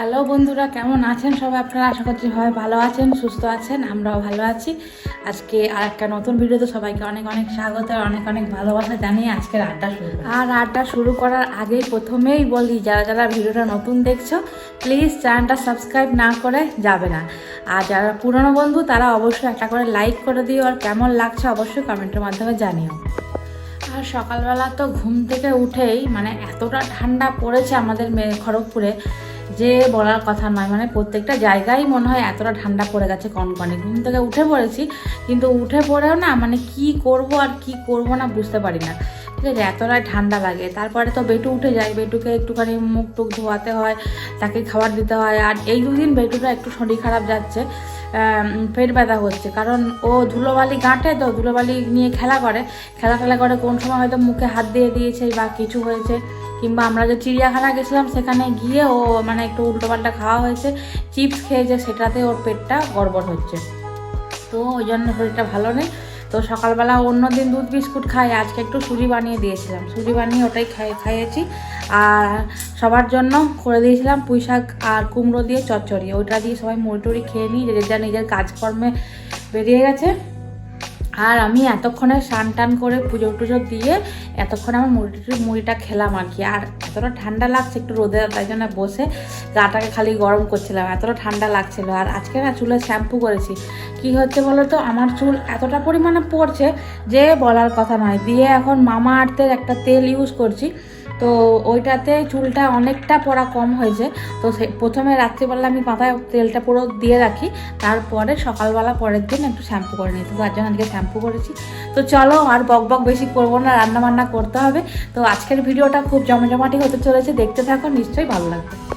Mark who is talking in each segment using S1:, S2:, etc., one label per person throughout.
S1: Hello বন্ধুরা কেমন আছেন সবাই? আপনারা আশা করছি সবাই ভালো আছেন সুস্থ আছেন আমরাও ভালো আছি। আজকে আর একটা নতুন ভিডিওতে সবাইকে অনেক অনেক স্বাগত আর অনেক অনেক ভালোবাসা জানিয়ে আজকের আড্ডা শুরু আর আড্ডা শুরু করার আগেই প্রথমেই বলি যারা যারা ভিডিওটা নতুন দেখছ প্লিজ চ্যানেলটা সাবস্ক্রাইব না করে যাবে না। আর যারা পুরনো বন্ধু তারা অবশ্যই একটা করে লাইক করে দিও আর কেমন লাগছে অবশ্যই কমেন্টের মাধ্যমে জানিও। আর সকালবেলা তো ঘুম থেকে উঠেই মানে এতটা ঠান্ডা পড়েছে আমাদের খড়গপুরে যে বলার কথা নয় মানে প্রত্যেকটা জায়গায় মনে হয় এতটা ঠান্ডা পড়ে গেছে কনকনে। ঘুম থেকে উঠে পড়েছি, কিন্তু উঠে পড়েও না মানে কি করব আর কি করব না বুঝতে পারি না। ঠিক আছে এতটাই ঠান্ডা লাগে। তারপরে তো বেটু উঠে যায়, বেটুকে একটুখানি মুখ টুক ধোয়াতে হয়, তাকে খাবার দিতে হয়। আর এই দুদিন বেটুটা একটু শরীর খারাপ যাচ্ছে পেট ব্যথা হচ্ছে। কারণ ও ধুলোবালি গাঁটে তো, ধুলোবালি নিয়ে খেলা করে। খেলা খেলা করে কোন সময় হয়তো মুখে হাত দিয়ে দিয়েছে বা কিছু হয়েছে। কিংবা আমরা যে চিড়িয়াখানা গেছিলাম, সেখানে গিয়ে ও মানে একটু উল্টোপাল্টা খাওয়া হয়েছে, চিপস খেয়েছে, সেটাতে ওর পেটটা গড়বড় হচ্ছে। তো ওই জন্য শরীরটা ভালো নেই। তো সকালবেলা অন্য দিন দুধ বিস্কুট খাই, আজকে একটু সুজি বানিয়ে দিয়েছিলাম। সুজি বানিয়ে ওটাই খাই, খাইয়েছি। আর সবার জন্য করে দিয়েছিলাম পুঁই শাক আর কুমড়ো দিয়ে চচ্চড়ি। ওইটা দিয়ে সবাই মুড়ি টুড়ি খেয়ে নিই যে যা নিজের কাজকর্মে বেরিয়ে গেছে আর আমি এতক্ষণে স্নান টান করে পুজো টুজো দিয়ে এতক্ষণে আমার মুড়ি মুড়িটা খেলাম আর কি। আর এতটা ঠান্ডা লাগছে একটু রোদে, তাই জন্য বসে গাটাকে খালি গরম করছিলাম। এতটা ঠান্ডা লাগছিল। আর আজকে না চুলে শ্যাম্পু করেছি। কি হচ্ছে বলো তো আমার চুল এতটা পরিমাণে পড়ছে যে বলার কথা নয়। দিয়ে এখন মামা আর্থের একটা তেল ইউজ করছি। তো ওইটাতে চুলটা অনেকটা পড়া কম হয়েছে। তো প্রথমে রাত্রিবেলা আমি মাথায় তেলটা পুরো দিয়ে রাখি, তারপরে সকালবেলা পরের দিন একটু শ্যাম্পু করে নিই। তো তার জন্য আজকে শ্যাম্পু করেছি। তো চলো আর বক বক বেশি করব না রান্না বান্না করতে হবে। তো আজকের ভিডিওটা খুব জমজমাটি হতে চলেছে, দেখতে থাকো, নিশ্চয়ই ভালো লাগবে।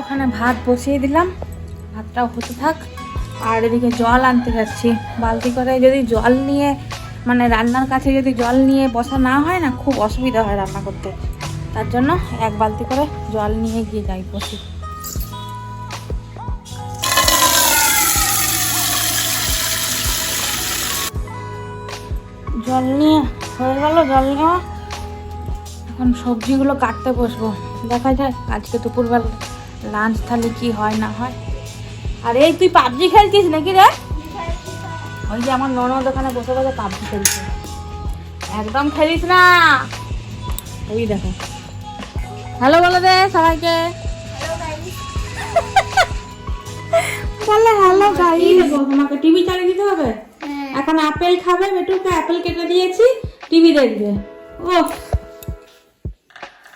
S1: ওখানে ভাত বসিয়ে দিলাম। ভাতটাও হতে থাক। আর এদিকে জল আনতে যাচ্ছি। বালতি করে যদি জল নিয়ে মানে রান্নার কাছে যদি জল নিয়ে বসা না হয় না, খুব অসুবিধা হয় রান্না করতে। তার জন্য এক বালতি করে জল নিয়ে গিয়ে যাই বসি। জল নিয়ে হয়ে গেল, জল নেওয়া। এখন সবজিগুলো কাটতে বসবো। দেখা যায় আজকে দুপুরবেলা লাঞ্চ তাহলে কি হয় না হয়? আর এই তুই পাবজি খেলছিস নাকি রে? ওই যে আমার ননদ ওখানে বসে বসে পাবজি খেলছে। একদম খেলিস না। ওই দেখো। হ্যালো বলে দে সবাইকে। বলে হ্যালো গাই তোমাকে টিভি চালিয়ে দিতে হবে? এখন আপেল খাবে বেটুকে আপেল কেটে দিয়েছি টিভি দেখবে। ও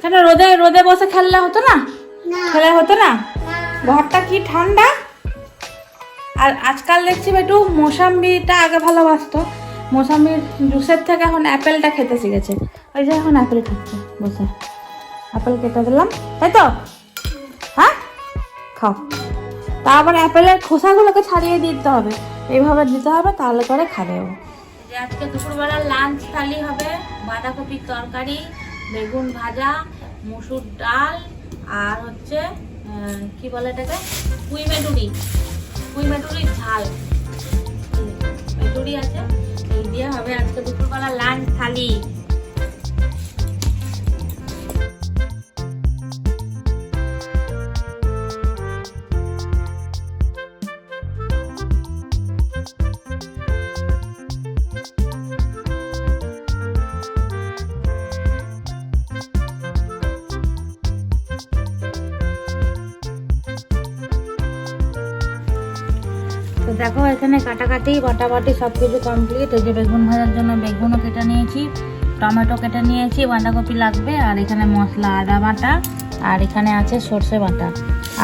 S1: কেন রোদে রোদে বসে খেললে হতো না? খেলে হতো না? ঘরটা কি ঠান্ডা? আর আজকাল দেখছি একটু মোসাম্বিটা আগে ভালোবাসতো। মোসাম্বির জুসের থেকে এখন অ্যাপেলটা খেতে শিখেছে। ওই যে এখন অ্যাপেল খাচ্ছে, বসে। অ্যাপেল কেটে দিলাম। তাই তো? হ্যাঁ? খাও। তারপর অ্যাপেলের খোসাগুলোকে ছাড়িয়ে দিতে হবে। এইভাবে দিতে হবে, তাহলে করে খাবে ও। যে আজকে দুপুরবেলা লাঞ্চ থালি হবে, বাঁধাকপির তরকারি, বেগুন ভাজা, মুসুর ডাল আর হচ্ছে কি বলে এটাকে? পুঁই মেটুরি। পুঁই মেটুরির ঝাল। মেটুরি আছে। এই দিয়ে হবে আজকে দুপুরবেলা লাঞ্চ থালি। দেখো, এখানে কাটাকাটি বাটাবাটি সব কিছু কমপ্লিট এই যে বেগুন ভাজার জন্য বেগুনও কেটে নিয়েছি, টমেটো কেটে নিয়েছি, বাঁধাকপি লাগবে, আর এখানে মশলা, আদা বাটা, আর এখানে আছে সর্ষে বাটা।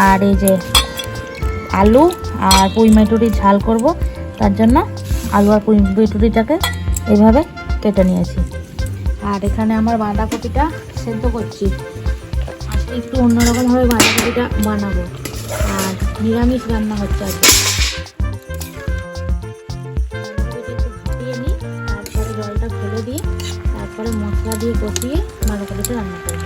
S1: আর এই যে আলু আর পুঁই মেটুরি ঝাল করব, তার জন্য আলু আর পুঁই মেটুরিটাকে এইভাবে কেটে নিয়েছি। আর এখানে আমার বাঁধাকপিটা সেদ্ধ করছি। একটু অন্যরকমভাবে বাঁধাকপিটা বানাবো। আর নিরামিষ রান্না হচ্ছে আজকে। মশলা দিয়ে কষিয়ে ভালো করে রান্না করে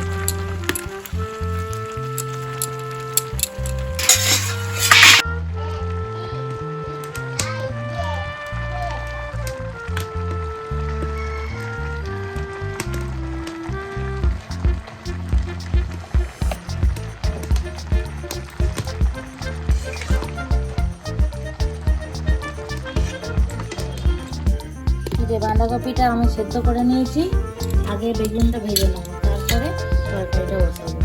S1: যে বাঁধাকপিটা আমি সেদ্ধ করে নিয়েছি। আগে বেগুনটা ভেজে নেব তারপরে তরকারিটা বসাবো।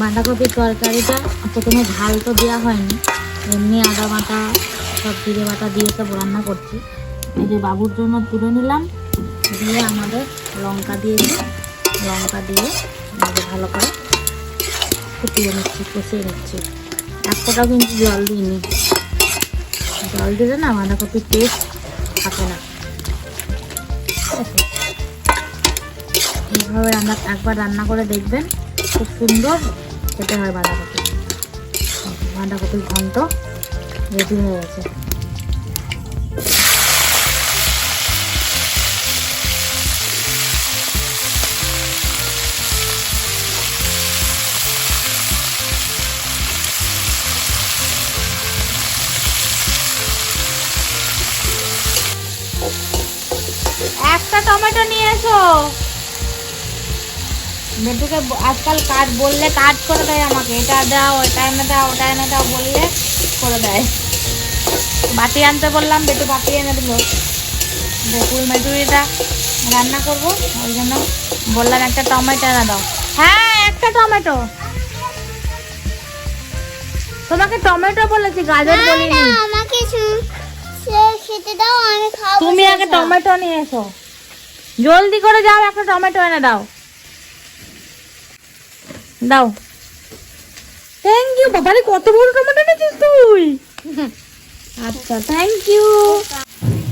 S1: বাঁধাকপির তরকারিটা প্রথমে ঝাল তো দেওয়া হয়নি, এমনি আদা বাটা, সব জিরে বাটা দিয়ে সব রান্না করছি। এই যে বাবুর জন্য তুলে নিলাম, দিয়ে আমাদের লঙ্কা দিয়েছি লঙ্কা দিয়ে আমাদের ভালো করে ফুটিয়ে নিচ্ছি, কষিয়ে নিচ্ছি। এক ফোঁটাও কিন্তু জল দিইনি। জল দিলে না বাঁধাকপির টেস্ট থাকে না। এইভাবে রান্না, একবার রান্না করে দেখবেন, খুব সুন্দর খেতে হয় বাঁধাকপি। বাঁধাকপির ঘন্ট রেডি হয়ে গেছে। একটা টমেটো নিয়ে এসো। বেটুকে আজকাল কাজ বললে কাজ করে দেয় আমাকে। এটা দাও ওটা এনে দাও ওটা এনে দাও বললে করে দেয়। বাটি আনতে বললাম বেটু বাটি এনে দিল। বেকুল মেটুরিটা রান্না করব ওই জন্য বললাম একটা টমেটো এনে দাও। হ্যাঁ একটা টমেটো। তোমাকে টমেটো বলেছি গাজর বলিনি।
S2: আমাকে শু- সে- খেতে দাও আমি খাব
S1: তুমি আগে টমেটো নিয়ে এসো। জলদি করে যাও একটা টমেটো এনে দাও। দাও। থ্যাংক ইউ বাবারে কত বড় টমেটো এনেছিস তুই? আচ্ছা থ্যাংক ইউ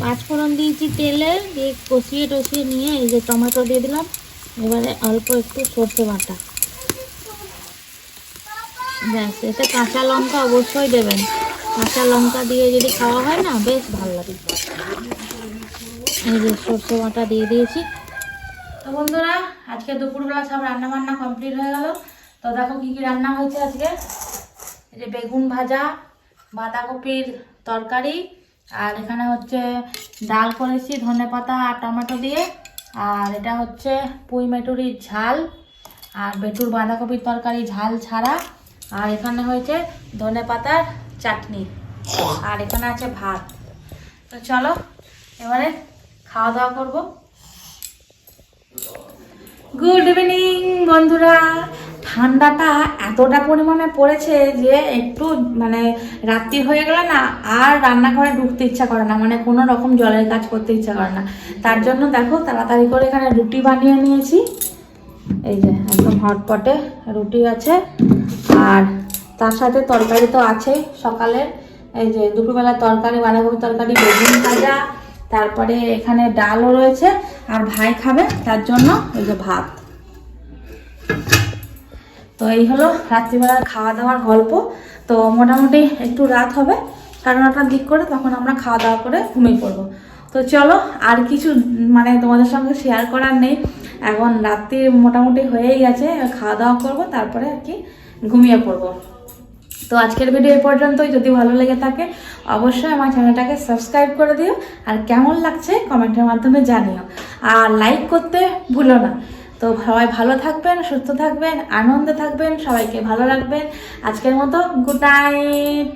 S1: পাঁচফোড়ন দিয়েছি তেলে দিয়ে কষিয়ে টষিয়ে নিয়ে এই যে টমেটো দিয়ে দিলাম। এবারে অল্প একটু সর্ষে বাটা। ব্যাস এতে কাঁচা লঙ্কা অবশ্যই দেবেন। কাঁচা লঙ্কা দিয়ে যদি খাওয়া হয় না বেশ ভালো লাগে। এই যে সর্ষে বাটা দিয়ে দিয়েছি। তো বন্ধুরা আজকে দুপুরবেলা সব রান্না বান্না কমপ্লিট হয়ে গেল। তো দেখো কি কি রান্না হয়েছে আজকে? এই যে বেগুন ভাজা, বাঁধাকপির তরকারি, আর এখানে হচ্ছে ডাল করেছি, ধনে পাতা আর টমেটো দিয়ে। আর এটা হচ্ছে পুঁই মেটুরির ঝাল, আর বেটুর বাঁধাকপির তরকারি ঝাল ছাড়া। আর এখানে হয়েছে ধনে পাতার চাটনি, আর এখানে আছে ভাত। তো চলো, এবারে খাওয়া দাওয়া করব। গুড ইভিনিং বন্ধুরা। ঠান্ডাটা এতটা পরিমাণে পড়েছে যে একটু মানে রাত্রি হয়ে গেলে না আর রান্নাঘরে ঢুকতে ইচ্ছা করে না মানে কোনো রকম জলের কাজ করতে ইচ্ছা করে না। তার জন্য দেখো তাড়াতাড়ি করে এখানে রুটি বানিয়ে নিয়েছি। এই যে একদম হটপটে রুটি আছে। আর তার সাথে তরকারি তো আছেই সকালে। এই যে দুপুরবেলা তরকারি, বাঁধাকপি তরকারি, বেগুন ভাজা, তারপরে এখানে ডালও রয়েছে। আর ভাই খাবে, তার জন্য এই যে ভাত। তো এই হলো রাত্রিবেলার খাওয়া দাওয়ার গল্প। তো মোটামুটি একটু রাত হবে। সাড়ে নটার দিক করে তখন আমরা খাওয়া দাওয়া করে ঘুমিয়ে পড়ব। তো চলো, আর কিছু মানে তোমাদের সঙ্গে শেয়ার করার নেই। এখন রাত্রি মোটামুটি হয়েই গেছে খাওয়া দাওয়া করব, তারপরে আর কি ঘুমিয়ে পড়ব। তো আজকের ভিডিও এই পর্যন্তই। যদি ভালো লেগে থাকে, অবশ্যই আমার চ্যানেলটাকে সাবস্ক্রাইব করে দিও। আর কেমন লাগছে কমেন্টের মাধ্যমে জানিও। আর লাইক করতে ভুলো না। তো সবাই ভালো থাকবেন, সুস্থ থাকবেন, আনন্দে থাকবেন, সবাইকে ভালো রাখবেন। আজকের মতো গুড নাইট